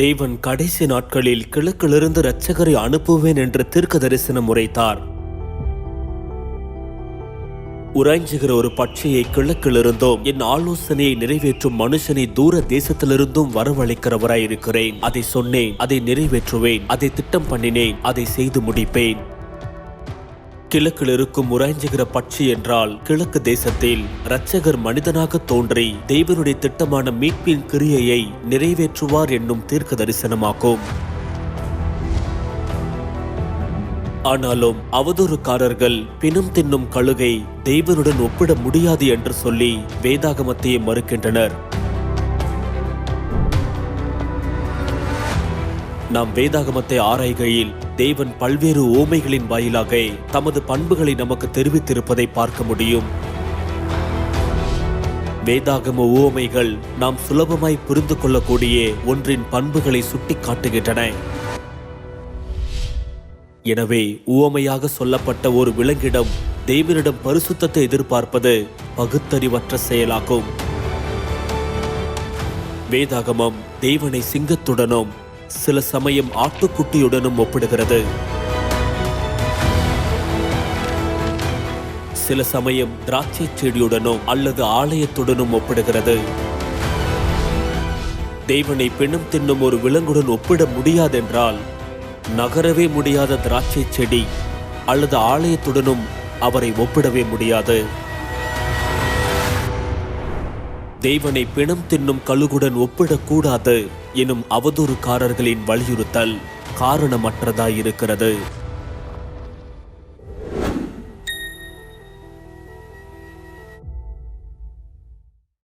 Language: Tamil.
தேவன் கடைசி நாட்களில் கிழக்கிலிருந்து இரட்சகரை அனுப்புவேன் என்று தீர்க்க தரிசனம் உரைத்தார். உறைஞ்சுகிற ஒரு பட்சியை கிழக்கிலிருந்தும். என் ஆலோசனையை நிறைவேற்றும் மனுஷனை தூர தேசத்திலிருந்தும் வரவழைக்கிறவராய் இருக்கிறேன் அதை சொன்னேன் அதை நிறைவேற்றுவேன். அதை திட்டம் பண்ணினேன் அதை செய்து முடிப்பேன். கிழக்கில் இருக்கும் உறைஞ்சுகிற பட்சி என்றால் கிழக்கு தேசத்தில் இரட்சகர் மனிதனாக தோன்றி தேவனுடைய திட்டமான மீட்பின் கிரியையை நிறைவேற்றுவார் என்னும் தீர்க்க தரிசனமாகும் ஆனாலும் அவதூறுக்காரர்கள் பிணம் தின்னும் கழுகை தெய்வனுடன் ஒப்பிட முடியாது என்று சொல்லி வேதாகமத்தையே மறுக்கின்றனர். நாம் வேதாகமத்தை ஆராய்கையில் தேவன் பல்வேறு ஓமைகளின் வாயிலாக தமது பண்புகளை நமக்கு தெரிவித்திருப்பதை பார்க்க முடியும். வேதாகம ஓமைகள் நாம் சுலபமாய் புரிந்து கொள்ளக்கூடிய ஒன்றின் பண்புகளை சுட்டி காட்டுகின்றன எனவே உவமையாக சொல்லப்பட்ட ஒரு விலங்கிடம் தேவனிடம் பரிசுத்தத்தை எதிர்பார்ப்பது பகுத்தறிவற்ற செயலாகும். வேதாகமம் தேவனை சிங்கத்துடனும் சில சமயம் ஆட்டுக்குட்டியுடனும் ஒப்பிடுகிறது. சில சமயம் திராட்சை செடியுடனும் அல்லது ஆலயத்துடனும் ஒப்பிடுகிறது. தேவனை பெண்ணும் தின்னும் ஒரு விலங்குடன் ஒப்பிட முடியாதென்றால் நகரவே முடியாத திராட்சை செடி அல்லது ஆலயத்துடனும் அவரை ஒப்பிடவே முடியாது. தேவனை பிணம் தின்னும் கழுகுடன் ஒப்பிடக்கூடாது எனும் அவதூறுக்காரர்களின் வலியுறுத்தல் காரணமற்றதாயிருக்கிறது.